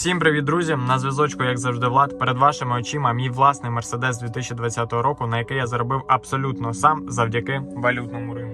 Всім привіт, друзі! На зв'язочку, як завжди, Влад. Перед вашими очима мій власний Мерседес 2020 року, на який я заробив абсолютно сам завдяки валютному ринку.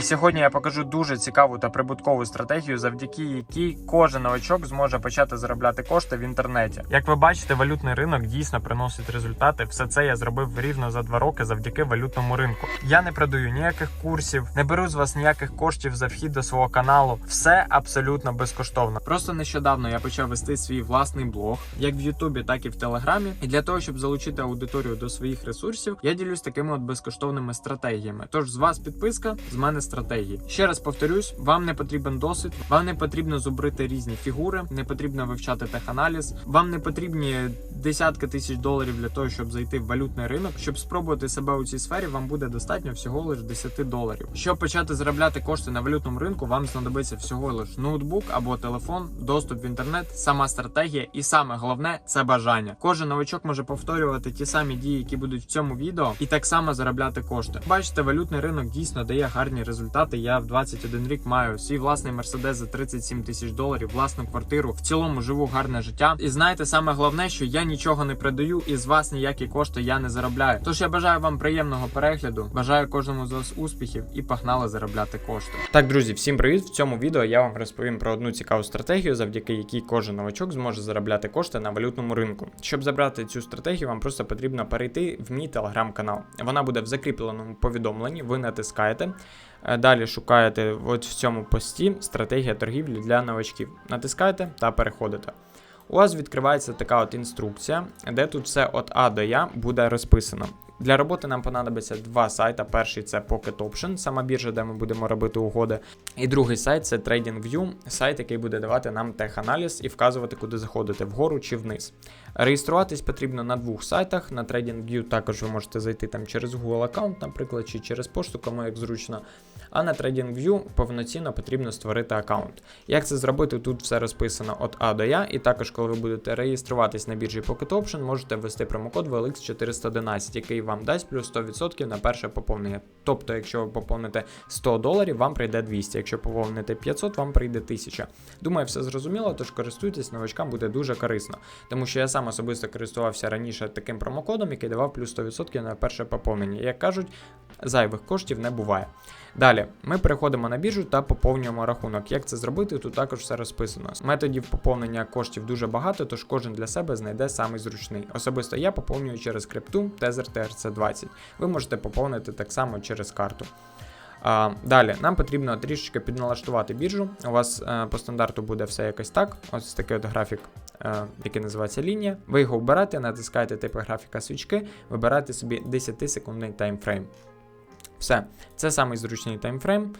І сьогодні я покажу дуже цікаву та прибуткову стратегію, завдяки якій кожен новачок зможе почати заробляти кошти в інтернеті. Як ви бачите, валютний ринок дійсно приносить результати. Все це я зробив рівно за два роки завдяки валютному ринку. Я не продаю ніяких курсів, не беру з вас ніяких коштів за вхід до свого каналу. Все абсолютно безкоштовно. Просто нещодавно я почав вести свій власний блог, як в Ютубі, так і в Телеграмі. І для того, щоб залучити аудиторію до своїх ресурсів, я ділюсь такими от безкоштовними стратегіями. Тож з вас підписка, з мене стратегії. Ще раз повторюсь, вам не потрібен досвід, вам не потрібно зубрити різні фігури, не потрібно вивчати теханаліз, вам не потрібні десятки тисяч доларів для того, щоб зайти в валютний ринок. Щоб спробувати себе у цій сфері, вам буде достатньо всього лише 10 доларів. Щоб почати заробляти кошти на валютному ринку, вам знадобиться всього лише ноутбук або телефон, доступ в інтернет, сама стратегія, і саме головне це бажання. Кожен новачок може повторювати ті самі дії, які будуть в цьому відео, і так само заробляти кошти. Бачите, валютний ринок дійсно дає гарні результати. Я в 21 рік маю свій власний мерседес за 37 тисяч доларів, власну квартиру. В цілому живу гарне життя. І знаєте, саме головне, що я нічого не продаю, і з вас ніякі кошти я не заробляю. Тож я бажаю вам приємного перегляду. Бажаю кожному з вас успіхів і погнали заробляти кошти. Так, друзі, всім привіт! В цьому відео я вам розповім про одну цікаву стратегію, завдяки якій кожен новачок зможе заробляти кошти на валютному ринку. Щоб забрати цю стратегію, вам просто потрібно перейти в мій телеграм-канал. Вона буде в закріпленому повідомленні. Ви натискаєте. Е, Далі шукаєте от в цьому пості стратегія торгівлі для новачків. Натискаєте та переходите. У вас відкривається така от інструкція, де тут все от А до Я буде розписано. Для роботи нам понадобиться два сайти. Перший це Pocket Option, сама біржа, де ми будемо робити угоди. І другий сайт це TradingView, сайт, який буде давати нам теханаліз і вказувати, куди заходити вгору чи вниз. Реєструватись потрібно на двох сайтах. На TradingView також ви можете зайти там через Google аккаунт, наприклад, чи через пошту, кому як зручно. А на TradingView повноцінно потрібно створити аккаунт. Як це зробити? Тут все розписано від А до Я. І також, коли ви будете реєструватись на біржі Pocket Option, можете ввести промокод VLX411, який вам дасть плюс 100% на перше поповнення. Тобто, якщо ви поповните 100 доларів, вам прийде 200, якщо поповните 500, вам прийде 1000. Думаю, все зрозуміло, тож користуйтесь, новачкам буде дуже корисно. Тому що я сам особисто користувався раніше таким промокодом, який давав плюс 100% на перше поповнення. Як кажуть, зайвих коштів не буває. Далі ми переходимо на біржу та поповнюємо рахунок. Як це зробити? Тут також все розписано. Методів поповнення коштів дуже багато, тож кожен для себе знайде самий зручний. Особисто я поповнюю через крипту Tether TRC20. Ви можете поповнити так само через карту. А, далі нам потрібно трішечки підналаштувати біржу. У вас е, по стандарту буде все якось так. Ось такий от графік, е, який називається лінія. Ви його обираєте, натискаєте типу графіка свічки, вибираєте собі 10-секундний таймфрейм. Все, це самий зручний таймфрейм,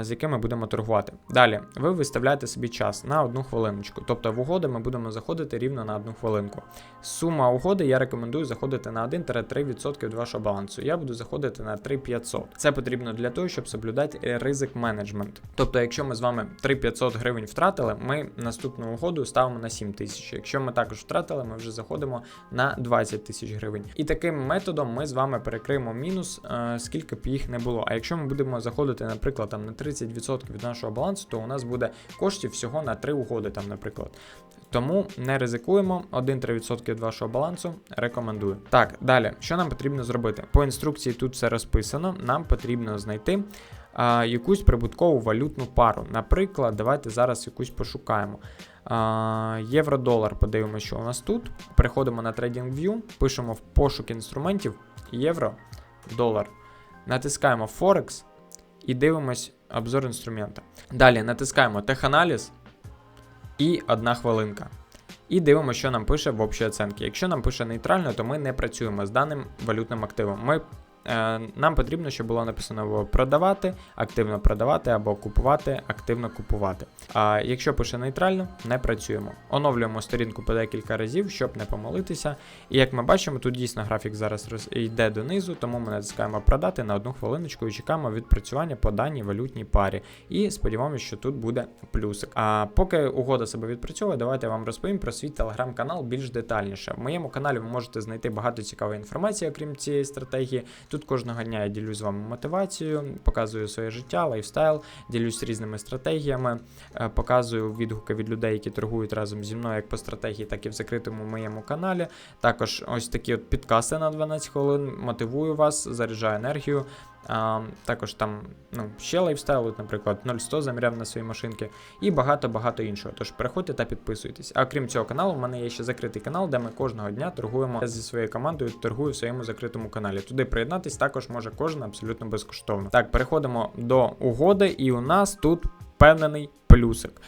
з яким ми будемо торгувати. Далі, ви виставляєте собі час на одну хвилиночку. Тобто в угоди ми будемо заходити рівно на одну хвилинку. Сума угоди я рекомендую заходити на 1-3% від вашого балансу. Я буду заходити на 3500. Це потрібно для того, щоб соблюдати ризик менеджмент. Тобто, якщо ми з вами 3500 гривень втратили, ми наступну угоду ставимо на 7000. Якщо ми також втратили, ми вже заходимо на 20 тисяч гривень. І таким методом ми з вами перекриємо мінус, е, скільки б їх не було. А якщо ми будемо заходити, наприклад, там на 30% від нашого балансу, то у нас буде коштів всього на 3 угоди, там, наприклад. Тому не ризикуємо 1-3% від вашого балансу. Рекомендую. Так, далі, що нам потрібно зробити? По інструкції тут все розписано. Нам потрібно знайти а, якусь прибуткову валютну пару. Наприклад, давайте зараз якусь пошукаємо. Євро-долар, подивимося, що у нас тут. Переходимо на TradingView, пишемо в пошук інструментів євро, долар. Натискаємо Forex і дивимось обзор інструмента. Далі натискаємо теханаліз і одна хвилинка. І дивимося, що нам пише в общій оценці. Якщо нам пише нейтрально, то ми не працюємо з даним валютним активом. Ми, нам потрібно, щоб було написано продавати, активно продавати, або купувати, активно купувати. А якщо пише нейтрально, не працюємо. Оновлюємо сторінку по декілька разів, щоб не помилитися. І як ми бачимо, тут дійсно графік зараз йде донизу, тому ми натискаємо продати на одну хвилиночку і чекаємо відпрацювання по даній валютній парі. І сподіваємося, що тут буде плюсик. А поки угода себе відпрацьовує, давайте я вам розповім про свій телеграм-канал більш детальніше. В моєму каналі ви можете знайти багато цікавої інформації, окрім цієї стратегії. Тут Тут кожного дня я ділюсь з вами мотивацією, показую своє життя, лайфстайл, ділюсь різними стратегіями, е, показую відгуки від людей, які торгують разом зі мною як по стратегії, так і в закритому моєму каналі. Також ось такі от підкасти на 12 хвилин. Мотивую вас, заряджаю енергію. Також там ну, ще лайфстайл, наприклад, 0100 заміряв на свої машинки і багато-багато іншого. Тож переходьте та підписуйтесь. А крім цього каналу, в мене є ще закритий канал, де ми кожного дня торгуємо зі своєю командою, торгую в своєму закритому каналі. Туди приєднатись також може кожен абсолютно безкоштовно. Так, переходимо до угоди, і у нас тут впевнений плюсик.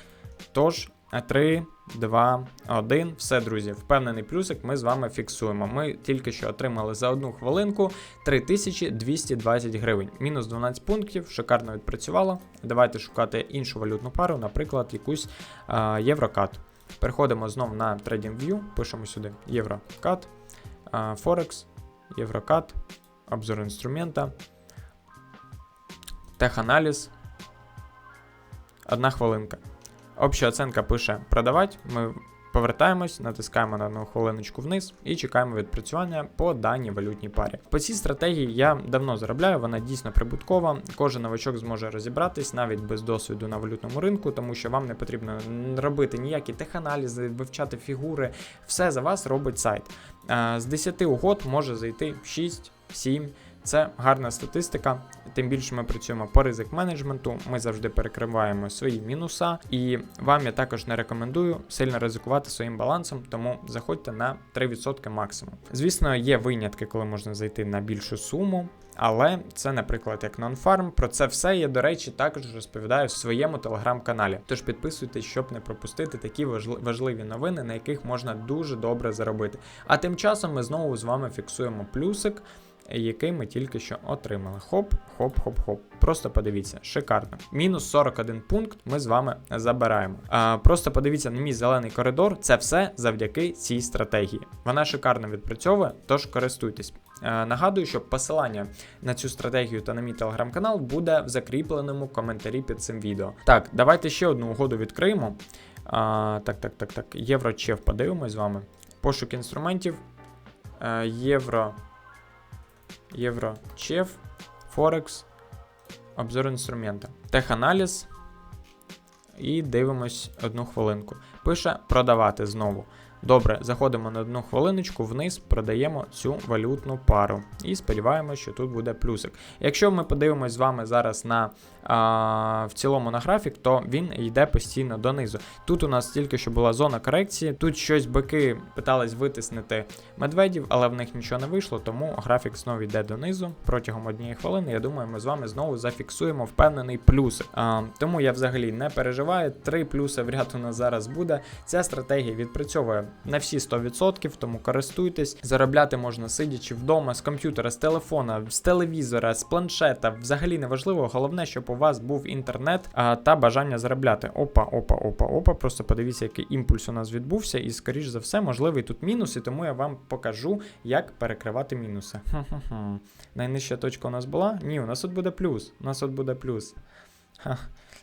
Тож, 3, 2, 1. Все, друзі, впевнений плюсик ми з вами фіксуємо. Ми тільки що отримали за одну хвилинку 3220 гривень. Мінус 12 пунктів, шикарно відпрацювало. Давайте шукати іншу валютну пару, наприклад, якусь Єврокат. Переходимо знов на TradingView, пишемо сюди Єврокат, Форекс, Єврокат, обзор інструмента, теханаліз. Одна хвилинка. Обща оценка пише продавати. Ми повертаємось, натискаємо на одну хвилиночку вниз і чекаємо відпрацювання по даній валютній парі. По цій стратегії я давно заробляю, вона дійсно прибуткова. Кожен новачок зможе розібратись навіть без досвіду на валютному ринку, тому що вам не потрібно робити ніякі теханалізи, вивчати фігури. Все за вас робить сайт. З 10 угод може зайти 6, 7. Це гарна статистика. Тим більше ми працюємо по ризик менеджменту. Ми завжди перекриваємо свої мінуса. І вам я також не рекомендую сильно ризикувати своїм балансом, тому заходьте на 3% максимум. Звісно, є винятки, коли можна зайти на більшу суму. Але це, наприклад, як нонфарм. Про це все я, до речі, також розповідаю в своєму телеграм-каналі. Тож підписуйтесь, щоб не пропустити такі важливі новини, на яких можна дуже добре заробити. А тим часом ми знову з вами фіксуємо плюсик який ми тільки що отримали. Хоп, хоп, хоп, хоп. Просто подивіться, шикарно. Мінус 41 пункт ми з вами забираємо. А, Просто подивіться на мій зелений коридор. Це все завдяки цій стратегії. Вона шикарно відпрацьовує, тож користуйтесь. А, Нагадую, що посилання на цю стратегію та на мій телеграм-канал буде в закріпленому коментарі під цим відео. Так, давайте ще одну угоду відкриємо. А, Так, так, так, так. Єврочеф подивимось з вами. Пошук інструментів. Е, Євро. Євро, Чеф, Форекс, обзор інструмента, теханаліз. І дивимось одну хвилинку. Пише продавати знову. Добре, заходимо на одну хвилиночку вниз, продаємо цю валютну пару. І сподіваємося, що тут буде плюсик. Якщо ми подивимось з вами зараз на а, в цілому на графік, то він йде постійно донизу. Тут у нас тільки що була зона корекції. Тут щось бики питались витиснити медведів, але в них нічого не вийшло, тому графік знову йде донизу. Протягом однієї хвилини, я думаю, ми з вами знову зафіксуємо впевнений плюсик. А, тому я взагалі не переживаю. Три плюси в ряд у нас зараз буде. Ця стратегія відпрацьовує на всі 100%, тому користуйтесь. Заробляти можна сидячи вдома з комп'ютера, з телефона, з телевізора, з планшета. Взагалі не важливо. Головне, щоб у вас був інтернет а, та бажання заробляти. Опа, опа, опа, опа. Просто подивіться, який імпульс у нас відбувся, і скоріш за все, можливий тут мінус, і тому я вам покажу, як перекривати мінуси. Хм-хм-хм. Найнижча точка у нас була? Ні, у нас тут буде плюс. У нас тут буде плюс. Ха.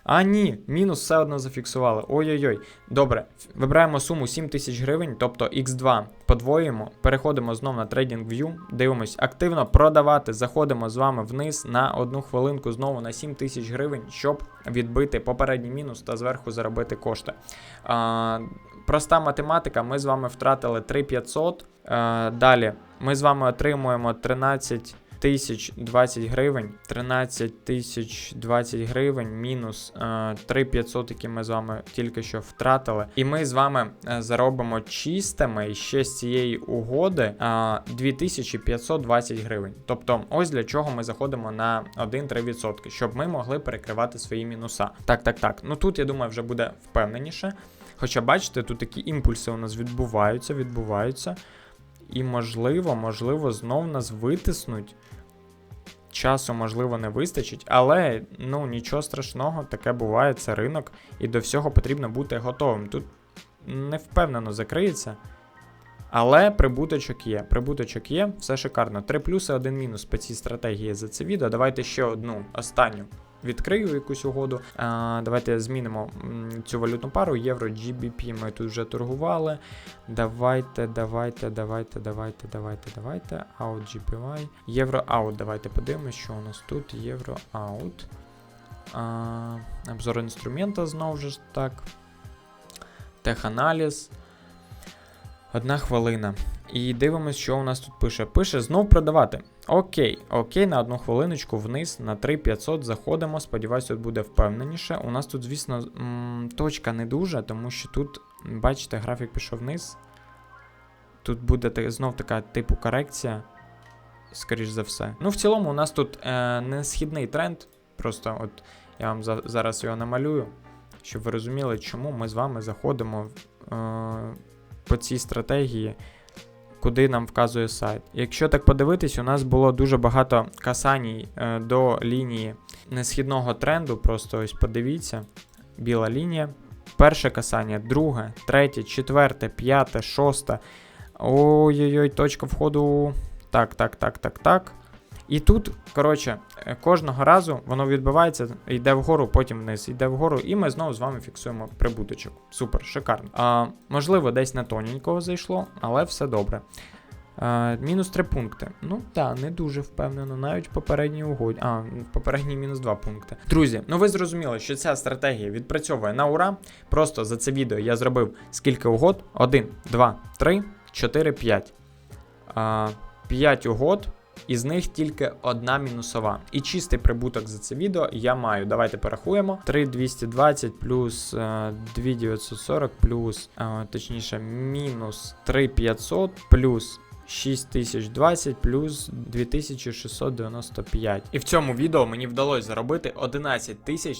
А, ні, мінус все одно зафіксували. Ой-ой-ой. Добре, вибираємо суму 7 тисяч гривень, тобто X2 подвоюємо, переходимо знов на TradingView, дивимось активно продавати, заходимо з вами вниз на одну хвилинку знову на 7 тисяч гривень, щоб відбити попередній мінус та зверху заробити кошти. А, проста математика, ми з вами втратили 3500. А, далі ми з вами отримуємо 13 тисяч 20 гривень, 13 тисяч 20 гривень, мінус е, 3500, які ми з вами тільки що втратили. І ми з вами е, заробимо чистими ще з цієї угоди е, 2520 гривень. Тобто, ось для чого ми заходимо на 1-3%, щоб ми могли перекривати свої мінуса. Так, так, так. Ну тут я думаю, вже буде впевненіше. Хоча, бачите, тут такі імпульси у нас відбуваються, відбуваються. І можливо, можливо, знов нас витиснуть. Часу, можливо, не вистачить, але ну нічого страшного, таке буває, це ринок, і до всього потрібно бути готовим. Тут не впевнено закриється. Але прибуточок є. Прибуточок є, все шикарно. Три плюси, один мінус по цій стратегії за це відео. Давайте ще одну останню відкрию якусь угоду. А, давайте змінимо цю валютну пару євро GBP. Ми тут вже торгували. Давайте, давайте, давайте, давайте, давайте, давайте. Out GPY. Євро аут. Давайте подивимось, що у нас тут. Євро аут. Обзор інструмента знову ж так. Теханаліз. Одна хвилина. І дивимось, що у нас тут пише. Пише знов продавати. Окей, окей, на одну хвилиночку вниз на 3500 заходимо. Сподіваюсь, тут буде впевненіше. У нас тут, звісно, точка не дуже, тому що тут, бачите, графік пішов вниз. Тут буде знов така типу корекція, скоріш за все. Ну, в цілому, у нас тут е, не східний тренд. Просто от я вам за- зараз його намалюю, щоб ви розуміли, чому ми з вами заходимо е, по цій стратегії куди нам вказує сайт. Якщо так подивитись, у нас було дуже багато касаній е, до лінії несхідного тренду. Просто ось подивіться. Біла лінія. Перше касання, друге, третє, четверте, п'яте, шосте. Ой-ой-ой, точка входу. Так, так, так, так, так. І тут, коротше, е, кожного разу воно відбувається, йде вгору, потім вниз, йде вгору, і ми знову з вами фіксуємо прибуточок. Супер, шикарно. А, можливо, десь на тоненького зайшло, але все добре. А, мінус 3 пункти. Ну так, не дуже впевнено, навіть попередній угоді. А, попередній мінус 2 пункти. Друзі, ну ви зрозуміли, що ця стратегія відпрацьовує на ура. Просто за це відео я зробив скільки угод? 1, 2, 3, 4, 5. А, 5 угод. Із них тільки одна мінусова. І чистий прибуток за це відео я маю. Давайте порахуємо. 3220 плюс е, 2940 плюс, е, точніше, мінус 3500 плюс 6020 плюс 2695. І в цьому відео мені вдалося заробити 11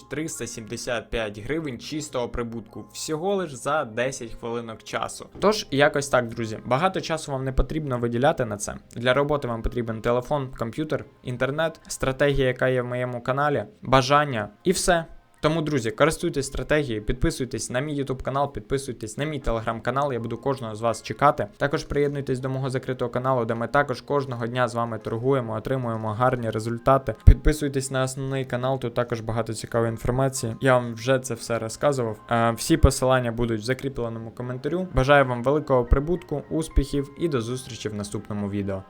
375 гривень чистого прибутку. Всього лиш за 10 хвилинок часу. Тож, якось так, друзі. Багато часу вам не потрібно виділяти на це. Для роботи вам потрібен телефон, комп'ютер, інтернет, стратегія, яка є в моєму каналі, бажання і все. Тому, друзі, користуйтесь стратегією, підписуйтесь на мій YouTube канал, підписуйтесь на мій телеграм-канал. Я буду кожного з вас чекати. Також приєднуйтесь до мого закритого каналу, де ми також кожного дня з вами торгуємо, отримуємо гарні результати. Підписуйтесь на основний канал, тут також багато цікавої інформації. Я вам вже це все розказував. Е, Всі посилання будуть в закріпленому коментарю. Бажаю вам великого прибутку, успіхів і до зустрічі в наступному відео.